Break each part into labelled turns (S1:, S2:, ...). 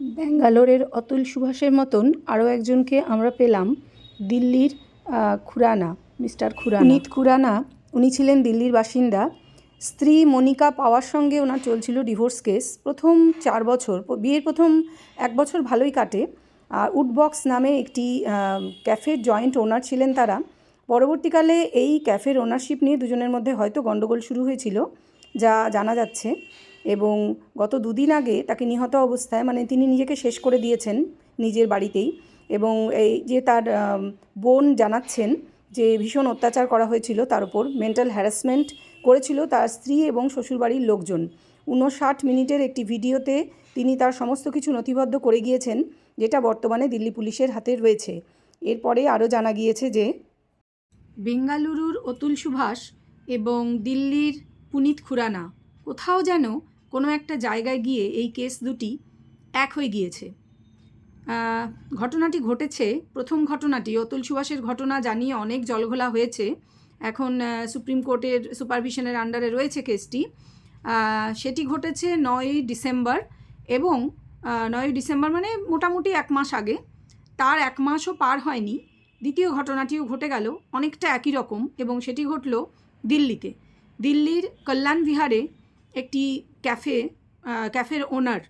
S1: ব্যাঙ্গালোরের অতুল সুভাষের মতন আরও একজনকে আমরা পেলাম, দিল্লির খুরানা, মিস্টার খুরানা। পুনিত খুরানা, উনি ছিলেন দিল্লির বাসিন্দা। স্ত্রী মনিকা পাওয়ার সঙ্গে ওনার চলছিল ডিভোর্স কেস। প্রথম চার বছর বিয়ের প্রথম এক বছর ভালোই কাটে। আর উডবক্স নামে একটি ক্যাফের জয়েন্ট ওনার ছিলেন তারা। পরবর্তীকালে এই ক্যাফের ওনারশিপ নিয়ে দুজনের মধ্যে হয়তো গণ্ডগোল শুরু হয়েছিল। যা জানা যাচ্ছে এবং গত দুদিন আগে তাকে নিহত অবস্থায় মানে তিনি নিজেকে শেষ করে দিয়েছেন নিজের বাড়িতেই এবং এই যে তার বোন জানাচ্ছেন যে ভীষণ অত্যাচার করা হয়েছিল তার উপর মেন্টাল হ্যারাসমেন্ট করেছিল তার স্ত্রী এবং শ্বশুরবাড়ির লোকজন। উনষাট মিনিটের একটি ভিডিওতে তিনি তার সমস্ত কিছু নথিবদ্ধ করে গিয়েছেন, যেটা বর্তমানে দিল্লি পুলিশের হাতে রয়েছে। এরপরে আরও জানা গিয়েছে যে বেঙ্গালুরুর অতুল সুভাষ এবং দিল্লির পুনিত খুরানা। কোথাও যেন কোনো একটা জায়গায় গিয়ে এই কেস দুটি এক হয়ে গিয়েছে। ঘটনাটি ঘটেছে, প্রথম ঘটনাটি, অতুল সুভাষের ঘটনা জানিয়ে অনেক জলঘোলা হয়েছে। এখন সুপ্রিম কোর্টের সুপারভিশনের আন্ডারে রয়েছে কেসটি। সেটি ঘটেছে নয়ই ডিসেম্বর এবং নয়ই ডিসেম্বর মানে মোটামুটি এক মাস আগে। তার এক মাসও পার হয়নি। দ্বিতীয় ঘটনাটিও ঘটে গেল অনেকটা একই রকম এবং সেটি ঘটল দিল্লিতে। দিল্লির কল্যাণ বিহারে একটি ক্যাফে ক্যাফের ওনার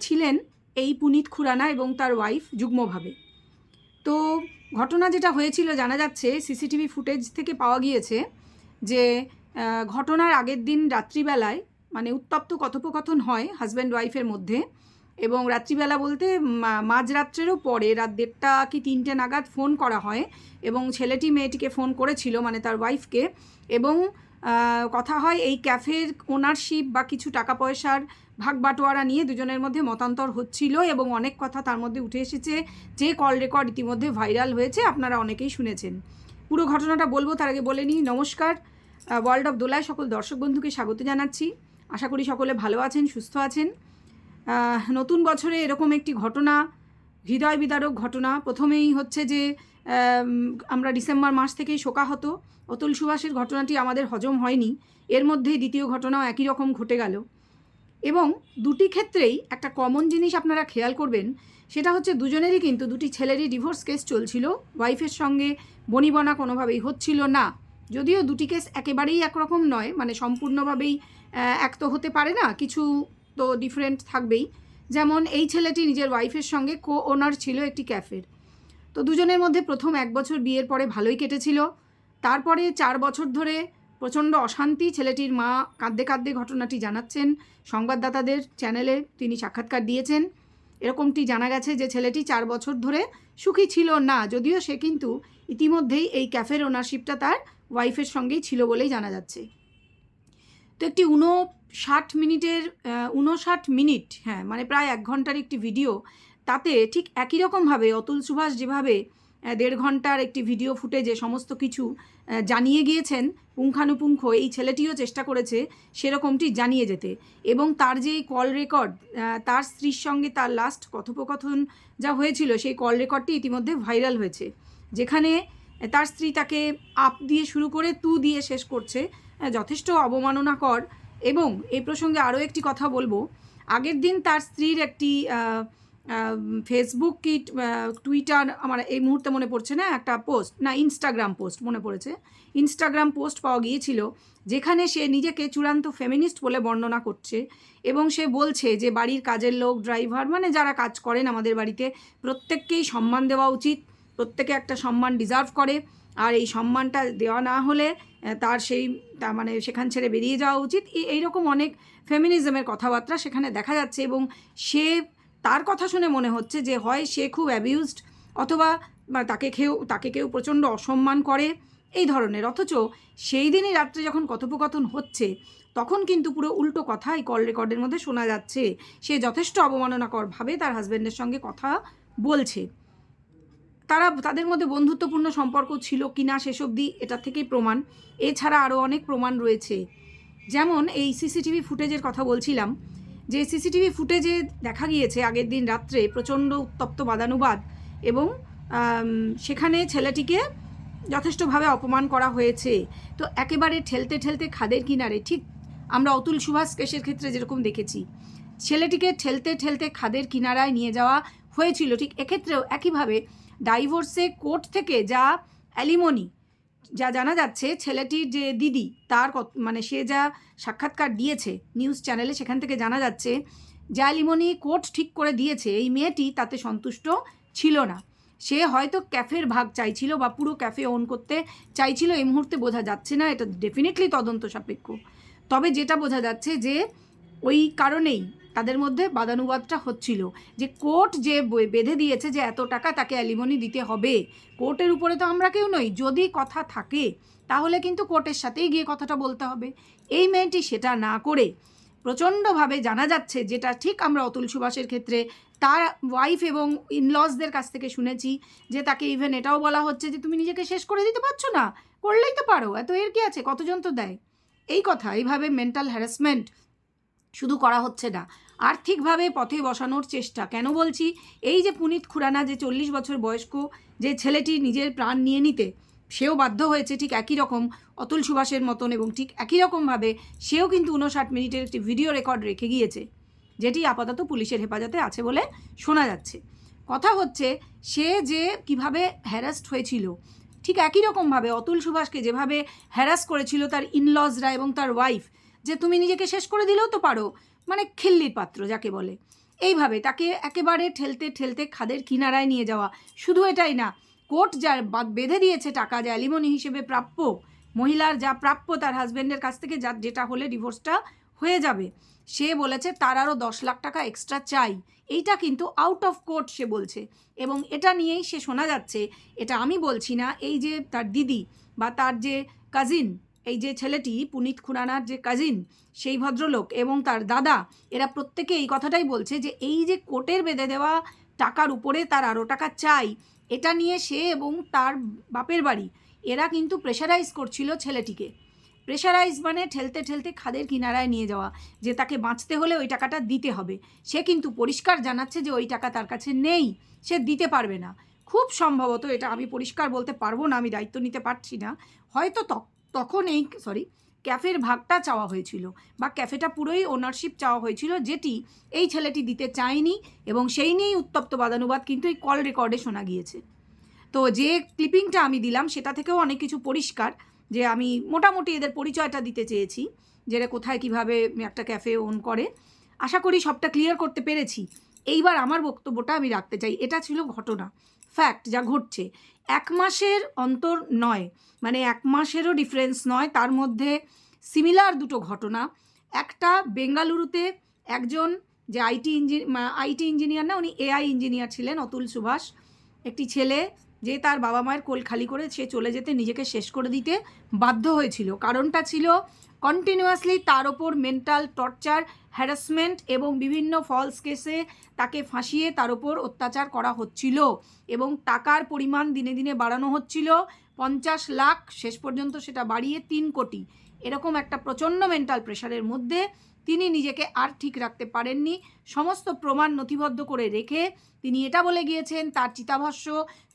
S1: ছিলেন এই পুনিত খুরানা এবং তার ওয়াইফ যুগ্মভাবে। তো ঘটনা যেটা হয়েছিল, জানা যাচ্ছে, সিসিটিভি ফুটেজ থেকে পাওয়া গিয়েছে যে ঘটনার আগের দিন রাত্রিবেলায় মানে উত্তপ্ত কথোপকথন হয় হাজব্যান্ড ওয়াইফের মধ্যে এবং রাত্রিবেলা বলতে মাঝরাত্রেরও পরে রাত দেড়টা কি তিনটে নাগাদ ফোন করা হয় এবং ছেলেটি মেয়েটিকে ফোন করেছিল মানে তার ওয়াইফকে এবং কথা হয় এই ক্যাফের ওনারশিপ বা কিছু টাকা পয়সার ভাগ বাটোয়ারা নিয়ে দুজনের মধ্যে মতান্তর হচ্ছিল এবং অনেক কথা তার মধ্যে উঠে এসেছে। যে কল রেকর্ড ইতিমধ্যে ভাইরাল হয়েছে, আপনারা অনেকেই শুনেছেন। পুরো ঘটনাটা বলব, তার আগে বলে নিই, নমস্কার। ওয়ার্ল্ড অফ দোলায় সকল দর্শক বন্ধুকে স্বাগত জানাচ্ছি। আশা করি সকলে ভালো আছেন, সুস্থ আছেন। নতুন বছরে এরকম একটি ঘটনা হৃদয় বিদারক ঘটনা। প্রথমেই হচ্ছে যে আমরা ডিসেম্বর মাস থেকেই শোকাহত। অতুল সুভাষের ঘটনাটি আমাদের হজম হয়নি। এর মধ্যেই দ্বিতীয় ঘটনাও একই রকম ঘটে গেল। এবং দুটি ক্ষেত্রেই একটা কমন জিনিস আপনারা খেয়াল করবেন, সেটা হচ্ছে দুজনেরই কিন্তু, দুটি ছেলেরই ডিভোর্স কেস চলছিল। ওয়াইফের সঙ্গে বনিবনা কোনোভাবেই হচ্ছিল না। যদিও দুটি কেস একেবারেই একরকম নয় মানে সম্পূর্ণভাবেই এক তো হতে পারে না, কিছু তো ডিফারেন্ট থাকবেই। যেমন এই ছেলেটি নিজের ওয়াইফের সঙ্গে কো ওনার ছিল একটি ক্যাফের তো দুজনের মধ্যে প্রথম এক বছর বিয়ের পরে ভালোই কেটেছিল। তারপরে চার বছর ধরে প্রচণ্ড অশান্তি, ছেলেটির মা কাঁদতে কাঁদতে ঘটনাটি জানাচ্ছেন। সংবাদদাতাদের চ্যানেলে তিনি সাক্ষাৎকার দিয়েছেন। এরকমটি জানা গেছে যে ছেলেটি চার বছর ধরে সুখী ছিল না, যদিও সে কিন্তু ইতিমধ্যেই এই ক্যাফের ওনারশিপটা তার ওয়াইফের সঙ্গেই ছিল বলেই জানা যাচ্ছে। তো একটি উনষাট মিনিটের উনষাট মিনিট হ্যাঁ মানে প্রায় এক ঘণ্টার একটি ভিডিও, তাতে ঠিক একই রকমভাবে অতুল সুভাষ যেভাবে দেড় ঘণ্টার একটি ভিডিও ফুটেজে সমস্ত কিছু জানিয়ে গিয়েছেন, পুঙ্খানুপুঙ্খ, এই ছেলেটিও চেষ্টা করেছে সেরকমটি জানিয়ে যেতে। এবং তার যে কল রেকর্ড তার স্ত্রীর সঙ্গে তার লাস্ট কথোপকথন যা হয়েছিল, সেই কল রেকর্ডটি ইতিমধ্যে ভাইরাল হয়েছে। যেখানে তার স্ত্রী তাকে আপ দিয়ে শুরু করে তু দিয়ে শেষ করছে। যথেষ্ট অবমাননাকর এবং এই প্রসঙ্গে আরও একটি কথা বলব। আগের দিন তার স্ত্রীর একটি ফেসবুক কি টুইটার আমার এই মুহূর্তে মনে পড়ছে না, একটা পোস্ট না ইনস্টাগ্রাম পোস্ট মনে পড়েছে। ইনস্টাগ্রাম পোস্ট পাওয়া গিয়েছিল যেখানে সে নিজেকে চূড়ান্ত ফেমিনিস্ট বলে বর্ণনা করছে এবং সে বলছে যে বাড়ির কাজের লোক ড্রাইভার মানে যারা কাজ করেন আমাদের বাড়িতে প্রত্যেককেই সম্মান দেওয়া উচিত, প্রত্যেকে একটা সম্মান ডিজার্ভ করে। আর এই সম্মানটা দেওয়া না হলে তার সেই, তা মানে সেখান ছেড়ে বেরিয়ে যাওয়া উচিত। এই- এইরকম অনেক ফেমিনিজমের কথাবার্তা সেখানে দেখা যাচ্ছে এবং সে, তার কথা শুনে মনে হচ্ছে যে হয় সে খুব অ্যাবিউজড অথবা তাকে কেউ তাকে কেউ প্রচণ্ড অসম্মান করে, এই ধরনের। অথচ সেই দিনই রাত্রে যখন কথোপকথন হচ্ছে, তখন কিন্তু পুরো উল্টো কথা এই কল রেকর্ডের মধ্যে শোনা যাচ্ছে। সে যথেষ্ট অবমাননাকরভাবে তার হাজব্যান্ডের সঙ্গে কথা বলছে। তারা তাদের মধ্যে বন্ধুত্বপূর্ণ সম্পর্ক ছিল কি না সেসব দিই এটা থেকেই প্রমাণ। এছাড়া আরও অনেক প্রমাণ রয়েছে। যেমন এই সিসিটিভি ফুটেজের কথা বলছিলাম, যে সিসিটিভি ফুটেজে দেখা গিয়েছে আগের দিন রাত্রে প্রচণ্ড উত্তপ্ত বাদানুবাদ এবং সেখানে ছেলেটিকে যথেষ্টভাবে অপমান করা হয়েছে। তো একেবারে ঠেলতে ঠেলতে খাদের কিনারে, ঠিক আমরা অতুল সুভাষ কেসের ক্ষেত্রে যেরকম দেখেছি, ছেলেটিকে ঠেলতে ঠেলতে খাদের কিনারায় নিয়ে যাওয়া হয়েছিল, ঠিক এক্ষেত্রেও একইভাবে ডাইভোর্সে কোর্ট থেকে যা অ্যালিমনি, যা জানা যাচ্ছে ছেলেটির যে দিদি, তার মানে সে যা সাক্ষাৎকার দিয়েছে নিউজ চ্যানেলে, সেখান থেকে জানা যাচ্ছে যা অ্যালিমনি কোর্ট ঠিক করে দিয়েছে, এই মেয়েটি তাতে সন্তুষ্ট ছিল না। সে হয়তো ক্যাফের ভাগ চাইছিল বা পুরো ক্যাফে ওন করতে চাইছিল, এই মুহূর্তে বোঝা যাচ্ছে না, এটা ডেফিনেটলি তদন্ত সাপেক্ষ। তবে যেটা বোঝা যাচ্ছে যে ওই কারণেই তাদের মধ্যে বাদানুবাদটা হচ্ছিল যে কোর্ট যে বেঁধে দিয়েছে যে এত টাকা তাকে অ্যালিমনি দিতে হবে। কোর্টের উপরে তো আমরা কেউ নই। যদি কথা থাকে, তাহলে কিন্তু কোর্টের সাথেই গিয়ে কথাটা বলতে হবে। এই মেয়েটি সেটা না করে প্রচণ্ডভাবে জানা যাচ্ছে যেটা ঠিক আমরা অতুল সুভাষের ক্ষেত্রে তার ওয়াইফ এবং ইনলসদের কাছ থেকে শুনেছি যে তাকে ইভেন এটাও বলা হচ্ছে যে তুমি নিজেকে শেষ করে দিতে পারছ না, করলেই তো পারো। এত এর কি আছে? কতজন তো দেয়? এই কথা, এইভাবে মেন্টাল হ্যারাসমেন্ট শুধু করা হচ্ছে না। আর্থিকভাবে পথে বসানোর চেষ্টা। কেন বলছি? এই যে পুনিত খুরানা, যে চল্লিশ বছর বয়স্ক, যে ছেলেটি নিজের প্রাণ নিয়ে নিতে, সেও বাধ্য হয়েছে ঠিক একই রকম অতুল সুভাষের মতন এবং ঠিক একই রকমভাবে সেও কিন্তু উনষাট মিনিটের একটি ভিডিও রেকর্ড রেখে গিয়েছে, যেটি আপাতত পুলিশের হেফাজতে আছে বলে শোনা যাচ্ছে। কথা হচ্ছে, সে যে কীভাবে হ্যারাস্ট হয়েছিল, ঠিক একই রকমভাবে অতুল সুভাষকে যেভাবে হ্যারাস করেছিল তার ইনলজরা এবং তার ওয়াইফ যে তুমি নিজেকে শেষ করে দিলেও তো পারো মানে খিল্লির পাত্র যাকে বলে। এইভাবে তাকে একেবারে ঠেলতে ঠেলতে খাদের কিনারায় নিয়ে যাওয়া। শুধু এটাই না কোর্ট বা- বেঁধে দিয়েছে টাকা যে অ্যালিমনি হিসেবে প্রাপ্য, মহিলার যা প্রাপ্য তার হাজব্যান্ডের কাছ থেকে যা, যেটা হলে ডিভোর্সটা হয়ে যাবে। সে বলেছে, তার আরও দশ লাখ টাকা এক্সট্রা চাই। এইটা কিন্তু আউট অফ কোর্ট সে বলছে। এবং এটা নিয়েই সে শোনা যাচ্ছে, এটা আমি বলছি না, এই যে তার দিদি বা তার যে কাজিন এই যে ছেলেটি পুনিত খুরানার যে কাজিন সেই ভদ্রলোক এবং তার দাদা, এরা প্রত্যেকে এই কথাটাই বলছে যে এই যে কোর্টের বেঁধে দেওয়া টাকার উপরে তার আরও টাকা চাই, এটা নিয়ে সে এবং তার বাপের বাড়ি, এরা কিন্তু প্রেশারাইজ করছিল ছেলেটিকে। প্রেশারাইজ মানে ঠেলতে ঠেলতে খাদের কিনারায় নিয়ে যাওয়া, যে তাকে বাঁচতে হলে ওই টাকাটা দিতে হবে। সে কিন্তু পরিষ্কার জানাচ্ছে যে ওই টাকা তার কাছে নেই, সে দিতে পারবে না। খুব সম্ভবত এটা আমি পরিষ্কার বলতে পারব না, আমি দায়িত্ব নিতে পারছি না। হয়তো তখ- তখন এই সরি ক্যাফের ভাগটা চাওয়া হয়েছিল বা ক্যাফেটা পুরোই ওনারশিপ চাওয়া হয়েছিল যেটি এই ছেলেটি দিতে চায়নি এবং সেই নিয়েই উত্তপ্ত বাদানুবাদ কিন্তু এই কল রেকর্ডে শোনা গিয়েছে। তো যে ক্লিপিংটা আমি দিলাম সেটা থেকেও অনেক কিছু পরিষ্কার যে আমি মোটামুটি এদের পরিচয়টা দিতে চেয়েছি যে এরা কোথায় কীভাবে একটা ক্যাফে ওন করে। আশা করি সবটা ক্লিয়ার করতে পেরেছি। এইবার আমার বক্তব্যটা আমি রাখতে চাই। এটা ছিল ঘটনা। ফ্যাক্ট যা ঘটছে। এক মাসের অন্তর নয় মানে এক মাসেরও ডিফারেন্স নয়, তার মধ্যে সিমিলার দুটো ঘটনা। একটা বেঙ্গালুরুতে একজন যে আইটি ইঞ্জি আইটি ইঞ্জিনিয়ার না, উনি এআই ইঞ্জিনিয়ার ছিলেন, অতুল সুভাষ, একটি ছেলে যে তার বাবা মায়ের কোল খালি করে সে চলে যেতে নিজেকে শেষ করে দিতে বাধ্য হয়েছিল। কারণটা ছিল কন্টিনিউয়াসলি তার ওপর মেন্টাল টর্চার হ্যারাসমেন্ট এবং বিভিন্ন ফলস কেসে তাকে ফাঁসিয়ে তার ওপর অত্যাচার করা হচ্ছিল এবং টাকার পরিমাণ দিনে দিনে বাড়ানো হচ্ছিল। পঞ্চাশ লাখ, শেষ পর্যন্ত সেটা বাড়িয়ে তিন কোটি। এরকম একটা প্রচণ্ড মেন্টাল প্রেশারের মধ্যে তিনি নিজেকে আর ঠিক রাখতে পারেননি। সমস্ত প্রমাণ নথিবদ্ধ করে রেখে তিনি এটা বলে গিয়েছেন, তার চিতাভস্য,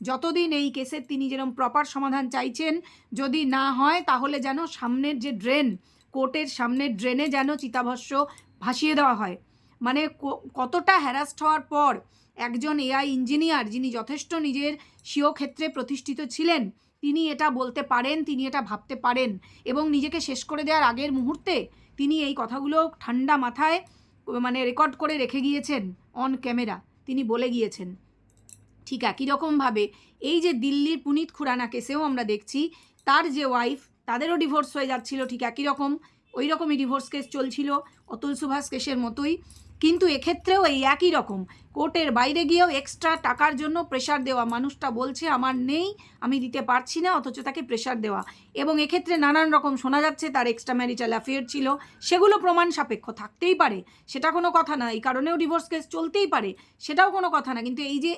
S1: যতদিন এই কেসের তিনি যেরকম প্রপার সমাধান চাইছেন, যদি না হয় তাহলে যেন সামনের যে ড্রেন কোর্টের সামনের ড্রেনে যেন চিতাভস্য ভাসিয়ে দেওয়া হয়। মানে কতটা হ্যারাস্ট হওয়ার পর একজন এআই ইঞ্জিনিয়ার যিনি যথেষ্ট নিজের স্বীয় ক্ষেত্রে প্রতিষ্ঠিত ছিলেন, তিনি এটা বলতে পারেন, তিনি এটা ভাবতে পারেন এবং নিজেকে শেষ করে দেওয়ার আগের মুহূর্তে তিনি এই কথাগুলো ঠান্ডা মাথায় মানে রেকর্ড করে রেখে গিয়েছেন অন ক্যামেরা তিনি বলে গিয়েছেন, ঠিক একই রকমভাবে এই যে দিল্লির পুনিত খুরানা কেসেও আমরা দেখছি, তার যে ওয়াইফ তাদেরও ডিভোর্স হয়ে যাচ্ছিল ঠিক একই রকম। ওই রকমই ডিভোর্স কেস চলছিল। অতুল সুভাষ কেসের মতোই। কিন্তু এক্ষেত্রেও এই একই রকম। কোর্টের বাইরে গিয়েও এক্সট্রা টাকার জন্য প্রেশার দেওয়া। মানুষটা বলছে, আমার নেই, আমি দিতে পারছি না, অথচ তাকে প্রেশার দেওয়া। এবং এক্ষেত্রে নানান রকম শোনা যাচ্ছে, তার এক্সট্রা ম্যারিটাল অ্যাফেয়ার ছিল। সেগুলো প্রমাণ সাপেক্ষ থাকতেই পারে। সেটা কোনো কথা না। এই কারণেও ডিভোর্স কেস চলতেই পারে। সেটাও কোনো কথা না। কিন্তু এই যে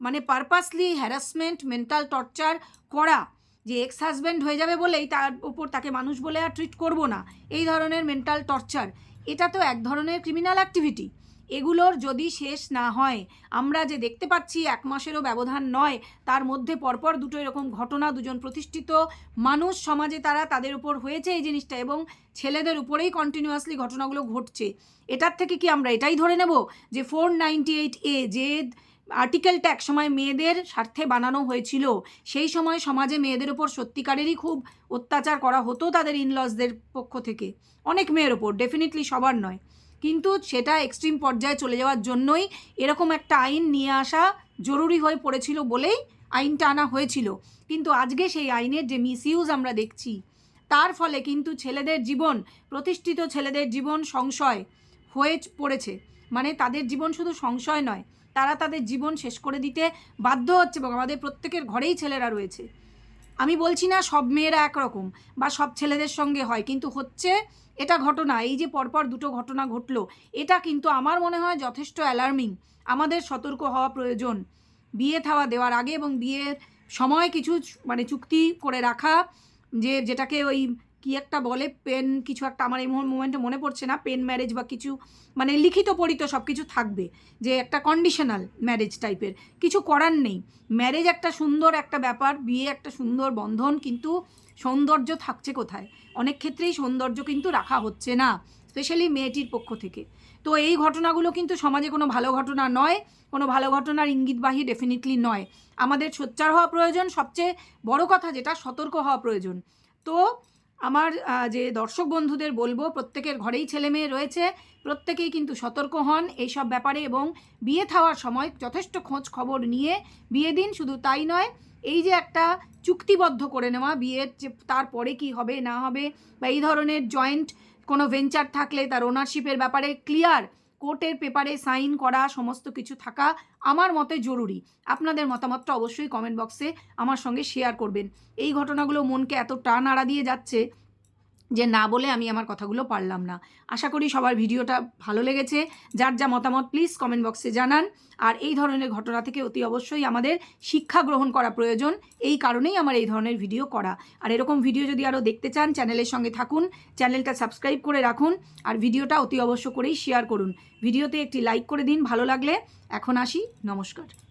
S1: মানে পারপাসলি হ্যারাসমেন্ট মেন্টাল টর্চার করা, যে এক্স হাজব্যান্ড হয়ে যাবে বলেই তার উপর তাকে মানুষ বলে আর ট্রিট করব না, এই ধরনের মেন্টাল টর্চার এটা তো এক ধরনের ক্রিমিনাল অ্যাক্টিভিটি এগুলোর যদি শেষ না হয়, আমরা যে দেখতে পাচ্ছি এক মাসেরও ব্যবধান নয়, তার মধ্যে পরপর দুটো এরকম ঘটনা, দুজন প্রতিষ্ঠিত মানুষ সমাজে তারা তাদের উপর হয়েছে এই জিনিসটা এবং ছেলেদের উপরেই কন্টিনিউয়াসলি ঘটনাগুলো ঘটছে। এটার থেকে কি আমরা এটাই ধরে নেব যে ফোর নাইনটি এইট এ যে আর্টিকেলটা এক সময় মেয়েদের স্বার্থে বানানো হয়েছিল। সেই সময় সমাজে মেয়েদের ওপর সত্যিকারেরই খুব অত্যাচার করা হতো তাদের ইনলসদের পক্ষ থেকে। অনেক মেয়ের ওপর ডেফিনেটলি সবার নয়। কিন্তু সেটা এক্সট্রিম পর্যায়ে চলে যাওয়ার জন্যই এরকম একটা আইন নিয়ে আসা জরুরি হয়ে পড়েছিল বলেই আইনটা আনা হয়েছিল। কিন্তু আজকে সেই আইনের যে মিসইউজ আমরা দেখছি, তার ফলে কিন্তু ছেলেদের জীবন, প্রতিষ্ঠিত ছেলেদের জীবন সংশয় হয়ে পড়েছে। মানে তাদের জীবন শুধু সংশয় নয় তারা তাদের জীবন শেষ করে দিতে বাধ্য হচ্ছে এবং আমাদের প্রত্যেকের ঘরেই ছেলেরা রয়েছে। আমি বলছি না সব মেয়েরা একরকম বা সব ছেলেদের সঙ্গে হয়, কিন্তু হচ্ছে এটা ঘটনা, এই যে পরপর দুটো ঘটনা ঘটলো, এটা কিন্তু আমার মনে হয় যথেষ্ট অ্যালার্মিং আমাদের সতর্ক হওয়া প্রয়োজন। বিয়ে থাওয়া দেওয়ার আগে এবং বিয়ের সময় কিছু মানে চুক্তি করে রাখা, যে যেটাকে ওই কি একটা বলে পেন কিছু একটা আমার এই মোমেন্টে মনে পড়ছে না পেন ম্যারেজ বা কিছু মানে লিখিত পড়িত সব কিছু থাকবে, যে একটা কন্ডিশনাল ম্যারেজ টাইপের কিছু করার নেই। ম্যারেজ একটা সুন্দর একটা ব্যাপার, বিয়ে একটা সুন্দর বন্ধন, কিন্তু সৌন্দর্য থাকছে কোথায়? অনেক ক্ষেত্রেই সৌন্দর্য কিন্তু রাখা হচ্ছে না স্পেশালি মেয়েটির পক্ষ থেকে। তো এই ঘটনাগুলো কিন্তু সমাজে কোনো ভালো ঘটনা নয়, কোনো ভালো ঘটনার ইঙ্গিতবাহী ডেফিনেটলি নয়। আমাদের সোচ্চার হওয়া প্রয়োজন, সবচেয়ে বড় কথা যেটা, সতর্ক হওয়া প্রয়োজন। তো আমার যে দর্শক বন্ধুদের বলব, প্রত্যেকের ঘরেই ছেলে মেয়ে রয়েছে, প্রত্যেকেই কিন্তু সতর্ক হন এইসব ব্যাপারে এবং বিয়ে থাওয়ার সময় যথেষ্ট খোঁজ খবর নিয়ে বিয়ে দিন, শুধু তাই নয়, এই যে একটা চুক্তিবদ্ধ করে নেওয়া বিয়ের যে তারপরে কি হবে, না হবে, বা এই ধরনের জয়েন্ট কোনো ভেঞ্চার থাকলে তার ওনারশিপের ব্যাপারে ক্লিয়ার কোর্টের পেপারে সাইন করা, সমস্ত কিছু থাকা আমার মতে জরুরি। আপনাদের মতামতটা অবশ্যই কমেন্ট বক্সে আমার সঙ্গে শেয়ার করবেন। এই ঘটনাগুলো মনকে এত টান আড়া দিয়ে যাচ্ছে যে না বলে আমি আমার কথাগুলো পারলাম না। আশা করি সবার ভিডিওটা ভালো লেগেছে। যার যা মতামত প্লিজ কমেন্ট বক্সে জানান। আর এই ধরনের ঘটনা থেকে অতি অবশ্যই আমাদের শিক্ষা গ্রহণ করা প্রয়োজন। এই কারণেই আমার এই ধরনের ভিডিও করা। আর এরকম ভিডিও যদি আরও দেখতে চান চ্যানেলের সঙ্গে থাকুন। চ্যানেলটা সাবস্ক্রাইব করে রাখুন। আর ভিডিওটা অতি অবশ্য করেই শেয়ার করুন। ভিডিওতে একটি লাইক করে দিন, ভালো লাগলে। এখন আসি, নমস্কার।